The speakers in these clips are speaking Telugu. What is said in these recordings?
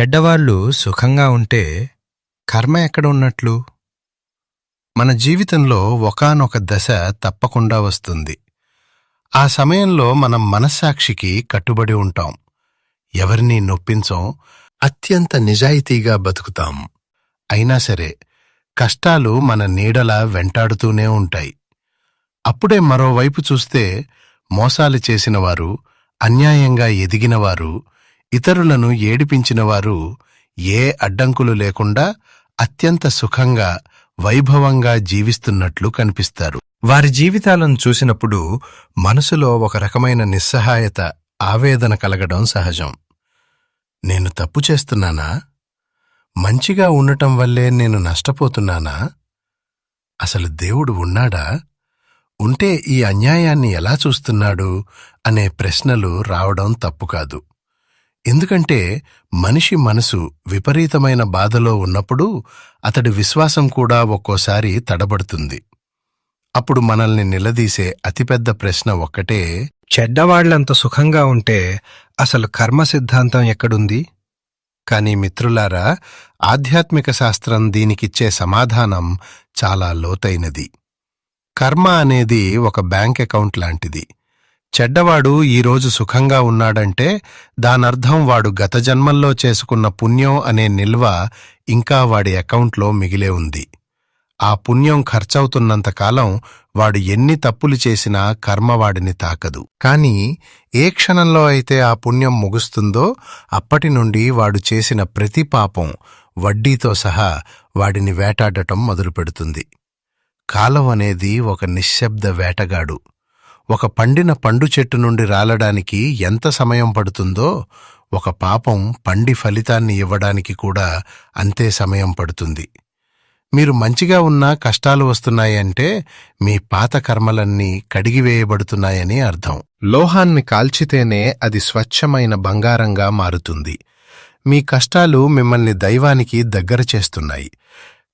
చెడ్డవాళ్ళు సుఖంగా ఉంటే కర్మ ఎక్కడ ఉన్నట్లు? మన జీవితంలో ఒకానొక దశ తప్పకుండా వస్తుంది. ఆ సమయంలో మనం మనస్సాక్షికి కట్టుబడి ఉంటాం. ఎవరినీ నొప్పించం అత్యంత నిజాయితీగా బతుకుతాం. అయినా సరే కష్టాలు మన నీడలా వెంటాడుతూనే ఉంటాయి. అప్పుడే మరోవైపు చూస్తే మోసాలు చేసినవారు అన్యాయంగా ఎదిగినవారు ఇతరులను ఏడిపించినవారు ఏ అడ్డంకులు లేకుండా అత్యంత సుఖంగా వైభవంగా జీవిస్తున్నట్లు కనిపిస్తారు. వారి జీవితాలను చూసినప్పుడు మనసులో ఒక రకమైన నిస్సహాయత ఆవేదన కలగడం సహజం. నేను తప్పు చేస్తున్నానా? మంచిగా ఉండటం వల్లే నేను నష్టపోతున్నానా? అసలు దేవుడు ఉన్నాడా? ఉంటే ఈ అన్యాయాన్ని ఎలా చూస్తున్నాడు? అనే ప్రశ్నలు రావడం తప్పు కాదు. ఎందుకంటే మనిషి మనసు విపరీతమైన బాధలో ఉన్నప్పుడు అతడి విశ్వాసం కూడా ఒక్కోసారి తడబడుతుంది. అప్పుడు మనల్ని నిలదీసే అతిపెద్ద ప్రశ్న ఒక్కటే చెడ్డవాళ్ళంత సుఖంగా ఉంటే అసలు కర్మ సిద్ధాంతం ఎక్కడుంది? కాని మిత్రులారా ఆధ్యాత్మిక శాస్త్రం దీనికిచ్చే సమాధానం చాలా లోతైనది. కర్మ అనేది ఒక బ్యాంక్ అకౌంట్ లాంటిది. చెడ్డవాడు ఈరోజు సుఖంగా ఉన్నాడంటే దానర్థం వాడు గత జన్మల్లో చేసుకున్న పుణ్యం అనే నిల్వ ఇంకా వాడి అకౌంట్లో మిగిలే ఉంది. ఆ పుణ్యం ఖర్చవుతున్నంతకాలం వాడు ఎన్ని తప్పులు చేసినా కర్మ వాడిని తాకదు. కాని ఏ క్షణంలో అయితే ఆ పుణ్యం ముగుస్తుందో అప్పటి నుండి వాడు చేసిన ప్రతి పాపం వడ్డీతో సహా వాడిని వేటాడటం మొదలుపెడుతుంది. కాలం అనేది ఒక నిశ్శబ్ద వేటగాడు. ఒక పండిన పండు చెట్టు నుండి రాలడానికి ఎంత సమయం పడుతుందో ఒక పాపం పండి ఫలితాన్ని ఇవ్వడానికి కూడా అంతే సమయం పడుతుంది. మీరు మంచిగా ఉన్నా కష్టాలు వస్తున్నాయంటే మీ పాత కర్మలన్నీ కడిగివేయబడుతున్నాయని అర్థం. లోహాన్ని కాల్చితేనే అది స్వచ్ఛమైన బంగారంగా మారుతుంది. మీ కష్టాలు మిమ్మల్ని దైవానికి దగ్గర చేస్తున్నాయి.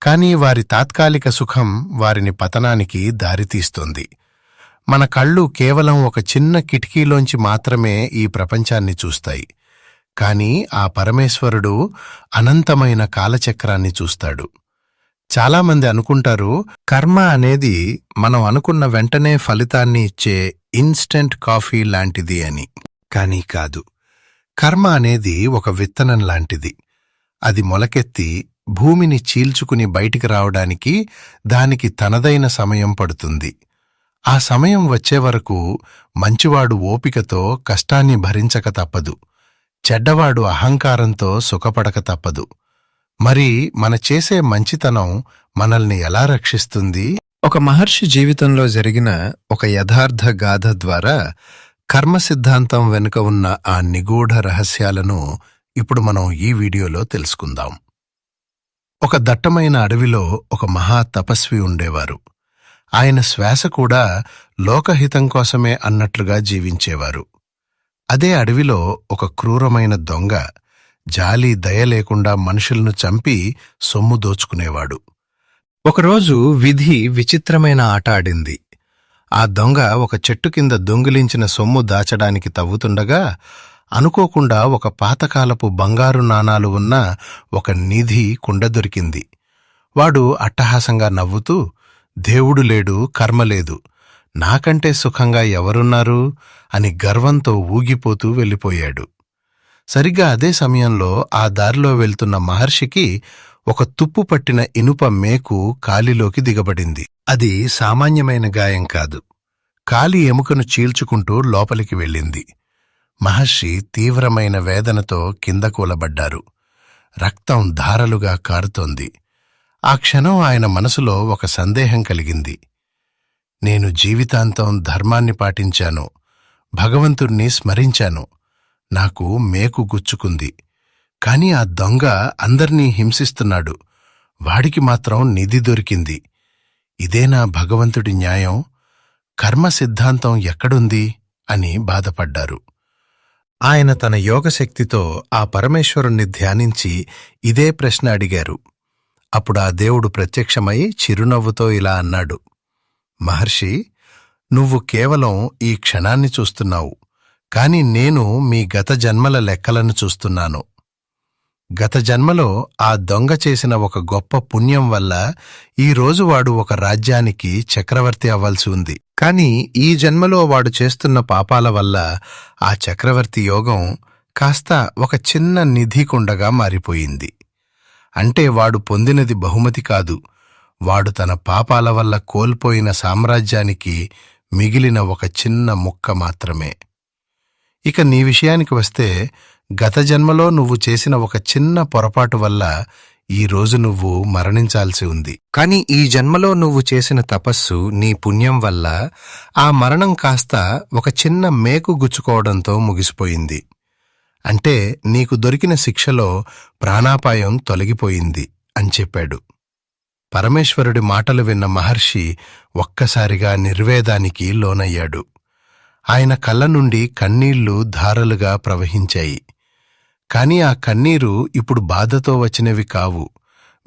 కానీ వారి తాత్కాలిక సుఖం వారిని పతనానికి దారితీస్తుంది. మన కళ్ళు కేవలం ఒక చిన్న కిటికీలోంచి మాత్రమే ఈ ప్రపంచాన్ని చూస్తాయి. కాని ఆ పరమేశ్వరుడు అనంతమైన కాలచక్రాన్ని చూస్తాడు. చాలామంది అనుకుంటారు కర్మ అనేది మనం అనుకున్న వెంటనే ఫలితాన్ని ఇచ్చే ఇన్స్టెంట్ కాఫీ లాంటిది అని. కానీ కాదు కర్మ అనేది ఒక విత్తనం లాంటిది. అది మొలకెత్తి భూమిని చీల్చుకుని బయటికి రావడానికి దానికి తనదైన సమయం పడుతుంది. ఆ సమయం వచ్చే వరకు మంచివాడు ఓపికతో కష్టాన్ని భరించక తప్పదు. చెడ్డవాడు అహంకారంతో సుఖపడక తప్పదు. మరి మన చేసే మంచితనం మనల్ని ఎలా రక్షిస్తుంది? ఒక మహర్షి జీవితంలో జరిగిన ఒక యథార్థ గాథ ద్వారా కర్మ సిద్ధాంతం వెనుక ఉన్న ఆ నిగూఢ రహస్యాలను ఇప్పుడు మనం ఈ వీడియోలో తెలుసుకుందాం. ఒక దట్టమైన అడవిలో ఒక మహా తపస్వి ఉండేవారు. ఆయన శ్వాస కూడా లోకహితం కోసమే అన్నట్లుగా జీవించేవారు. అదే అడవిలో ఒక క్రూరమైన దొంగ జాలి దయ లేకుండా మనుషులను చంపి సొమ్ము దోచుకునేవాడు. ఒకరోజు విధి విచిత్రమైన ఆట ఆడింది. ఆ దొంగ ఒక చెట్టు కింద దొంగిలించిన సొమ్ము దాచడానికి తవ్వుతుండగా అనుకోకుండా ఒక పాతకాలపు బంగారు నాణాలు ఉన్న ఒక నిధి కుండ దొరికింది. వాడు అట్టహాసంగా నవ్వుతూ దేవుడు లేడు కర్మ లేదు. నాకంటే సుఖంగా ఎవరున్నారు? అని గర్వంతో ఊగిపోతూ వెళ్ళిపోయాడు. సరిగ్గా అదే సమయంలో ఆ దారిలో వెళ్తున్న మహర్షికి ఒక తుప్పు పట్టిన ఇనుప మేకు కాలిలోకి దిగబడింది. అది సామాన్యమైన గాయం కాదు. కాలి ఎముకను చీల్చుకుంటూ లోపలికి వెళ్ళింది. మహర్షి తీవ్రమైన వేదనతో కింద కూలబడ్డారు. రక్తం ధారలుగా కారుతోంది. ఆ క్షణం ఆయన మనసులో ఒక సందేహం కలిగింది. నేను జీవితాంతం ధర్మాన్ని పాటించాను. భగవంతుణ్ణి స్మరించాను. నాకు మేకు గుచ్చుకుంది. కాని ఆ దొంగ అందర్నీ హింసిస్తున్నాడు. వాడికి మాత్రం నిధి దొరికింది. ఇదేనా భగవంతుడి న్యాయం. కర్మ సిద్ధాంతం ఎక్కడుంది? అని బాధపడ్డారు. ఆయన తన యోగశక్తితో ఆ పరమేశ్వరుణ్ణి ధ్యానించి ఇదే ప్రశ్న అడిగారు. అప్పుడు ఆ దేవుడు ప్రత్యక్షమై చిరునవ్వుతో ఇలా అన్నాడు మహర్షి నువ్వు కేవలం ఈ క్షణాన్ని చూస్తున్నావు కాని నేను మీ గత జన్మల లెక్కలను చూస్తున్నాను. గత జన్మలో ఆ దొంగ చేసిన ఒక గొప్ప పుణ్యం వల్ల ఈ రోజు వాడు ఒక రాజ్యానికి చక్రవర్తి అవ్వాల్సి ఉంది. కాని ఈ జన్మలో వాడు చేస్తున్న పాపాల వల్ల ఆ చక్రవర్తి యోగం కాస్త ఒక చిన్న నిధికుండగా మారిపోయింది. అంటే వాడు పొందినది బహుమతి కాదు. వాడు తన పాపాల వల్ల కోల్పోయిన సామ్రాజ్యానికి మిగిలిన ఒక చిన్న ముక్క మాత్రమే. ఇక నీ విషయానికి వస్తే గత జన్మలో నువ్వు చేసిన ఒక చిన్న పొరపాటు వల్ల ఈ రోజు నువ్వు మరణించాల్సి ఉంది. కాని ఈ జన్మలో నువ్వు చేసిన తపస్సు నీ పుణ్యం వల్ల ఆ మరణం కాస్త ఒక చిన్న మేకు గుచ్చుకోవడంతో ముగిసిపోయింది. అంటే నీకు దొరికిన శిక్షలో ప్రాణాపాయం తొలగిపోయింది అని చెప్పాడు. పరమేశ్వరుడి మాటలు విన్న మహర్షి ఒక్కసారిగా నిర్వేదానికి లోనయ్యాడు. ఆయన కళ్ళ నుండి కన్నీళ్ళు ధారలుగా ప్రవహించాయి. కాని ఆ కన్నీరు ఇప్పుడు బాధతో వచ్చినవి కావు.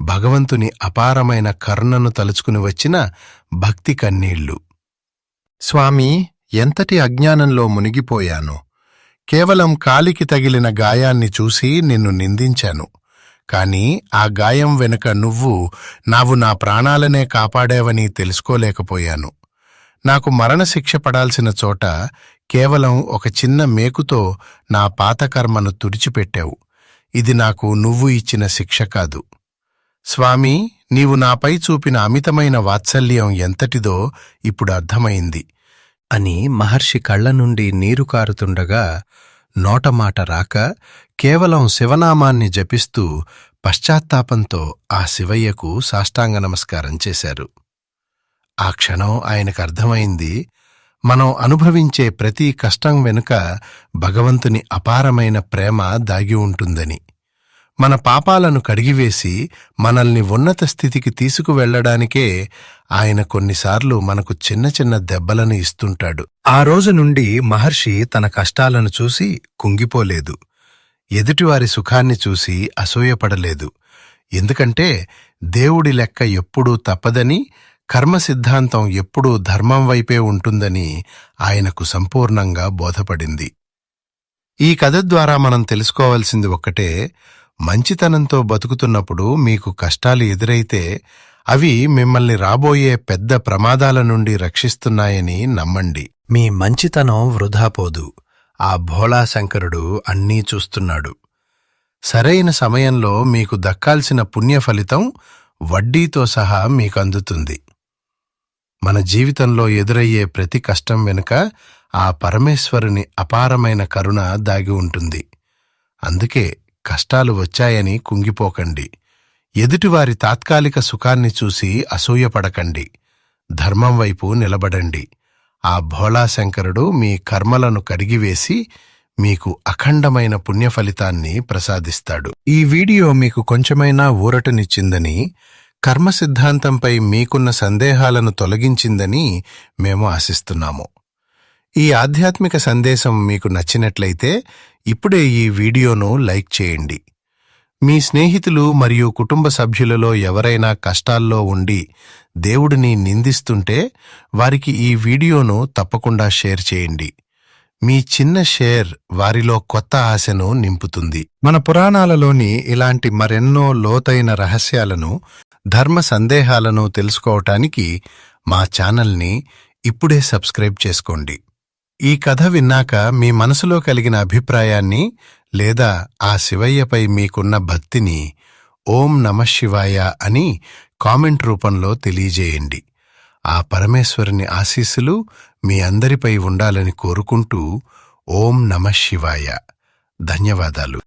భగవంతుని అపారమైన కరుణను తలుచుకుని వచ్చిన భక్తి కన్నీళ్ళు. స్వామి ఎంతటి అజ్ఞానంలో మునిగిపోయాను. కేవలం కాలికి తగిలిన గాయాన్ని చూసి నిన్ను నిందించాను. కాని ఆ గాయం వెనుక నువ్వు నావు నా ప్రాణాలనే కాపాడావని తెలుసుకోలేకపోయాను. నాకు మరణశిక్ష పడాల్సిన చోట కేవలం ఒక చిన్న మేకుతో నా పాతకర్మను తుడిచిపెట్టావు. ఇది నాకు నువ్వు ఇచ్చిన శిక్ష కాదు. స్వామి నీవు నాపై చూపిన అమితమైన వాత్సల్యం ఎంతటిదో ఇప్పుడు అర్థమైంది. అని మహర్షి కళ్ళ నుండి నీరు కారుతుండగా నోటమాట రాక కేవలం శివనామాన్ని జపిస్తూ పశ్చాత్తాపంతో ఆ శివయ్యకు సాష్టాంగ నమస్కారం చేశారు. ఆ క్షణం ఆయనకు అర్థమైంది మనం అనుభవించే ప్రతి కష్టం వెనుక భగవంతుని అపారమైన ప్రేమ దాగి ఉంటుందని. మన పాపాలను కడిగివేసి మనల్ని ఉన్నత స్థితికి తీసుకువెళ్ళడానికే ఆయన కొన్నిసార్లు మనకు చిన్న చిన్న దెబ్బలను ఇస్తుంటాడు. ఆ రోజు నుండి మహర్షి తన కష్టాలను చూసి కుంగిపోలేదు. ఎదుటివారి సుఖాన్ని చూసి అసూయపడలేదు. ఎందుకంటే దేవుడి లెక్క ఎప్పుడూ తప్పదని కర్మ సిద్ధాంతం ఎప్పుడూ ధర్మం వైపే ఉంటుందని ఆయనకు సంపూర్ణంగా బోధపడింది. ఈ కథ ద్వారా మనం తెలుసుకోవాల్సింది ఒక్కటే మంచితనంతో బతుకుతున్నప్పుడు మీకు కష్టాలు ఎదురైతే అవి మిమ్మల్ని రాబోయే పెద్ద ప్రమాదాల నుండి రక్షిస్తున్నాయని నమ్మండి. మీ మంచితనం వృధాపోదు ఆ భోళాశంకరుడు అన్నీ చూస్తున్నాడు. సరైన సమయంలో మీకు దక్కాల్సిన పుణ్య ఫలితం వడ్డీతో సహా మీకు అందుతుంది మన జీవితంలో ఎదురయ్యే ప్రతి కష్టం వెనుక ఆ పరమేశ్వరుని అపారమైన కరుణ దాగి ఉంటుంది. అందుకే కష్టాలు వచ్చాయని కుంగిపోకండి. ఎదుటివారి తాత్కాలిక సుఖాన్ని చూసి అసూయపడకండి. ధర్మం వైపు నిలబడండి. ఆ భోళాశంకరుడు మీ కర్మలను కడిగివేసి మీకు అఖండమైన పుణ్యఫలితాన్ని ప్రసాదిస్తాడు. ఈ వీడియో మీకు కొంచెమైనా ఊరటనిచ్చిందని కర్మ సిద్ధాంతంపై మీకున్న సందేహాలను తొలగించిందని మేము ఆశిస్తున్నాము. ఈ ఆధ్యాత్మిక సందేశం మీకు నచ్చినట్లయితే ఇప్పుడే ఈ వీడియోను లైక్ చేయండి. మీ స్నేహితులు మరియు కుటుంబ సభ్యులలో ఎవరైనా కష్టాల్లో ఉండి దేవుడిని నిందిస్తుంటే వారికి ఈ వీడియోను తప్పకుండా షేర్ చేయండి. మీ చిన్న షేర్ వారిలో కొత్త ఆశను నింపుతుంది. మన పురాణాలలోని ఇలాంటి మరెన్నో లోతైన రహస్యాలను ధర్మ సందేహాలను తెలుసుకోవటానికి మా ఛానల్ని ఇప్పుడే సబ్స్క్రైబ్ చేసుకోండి. ఈ కథ విన్నాక మీ మనసులో కలిగిన అభిప్రాయాన్ని లేదా ఆ శివయ్యపై మీకున్న భక్తిని ఓం నమ శివాయ అని కామెంట్ రూపంలో తెలియజేయండి. ఆ పరమేశ్వరుని ఆశీస్సులు మీ అందరిపై ఉండాలని కోరుకుంటూ ఓం నమ శివాయ. ధన్యవాదాలు.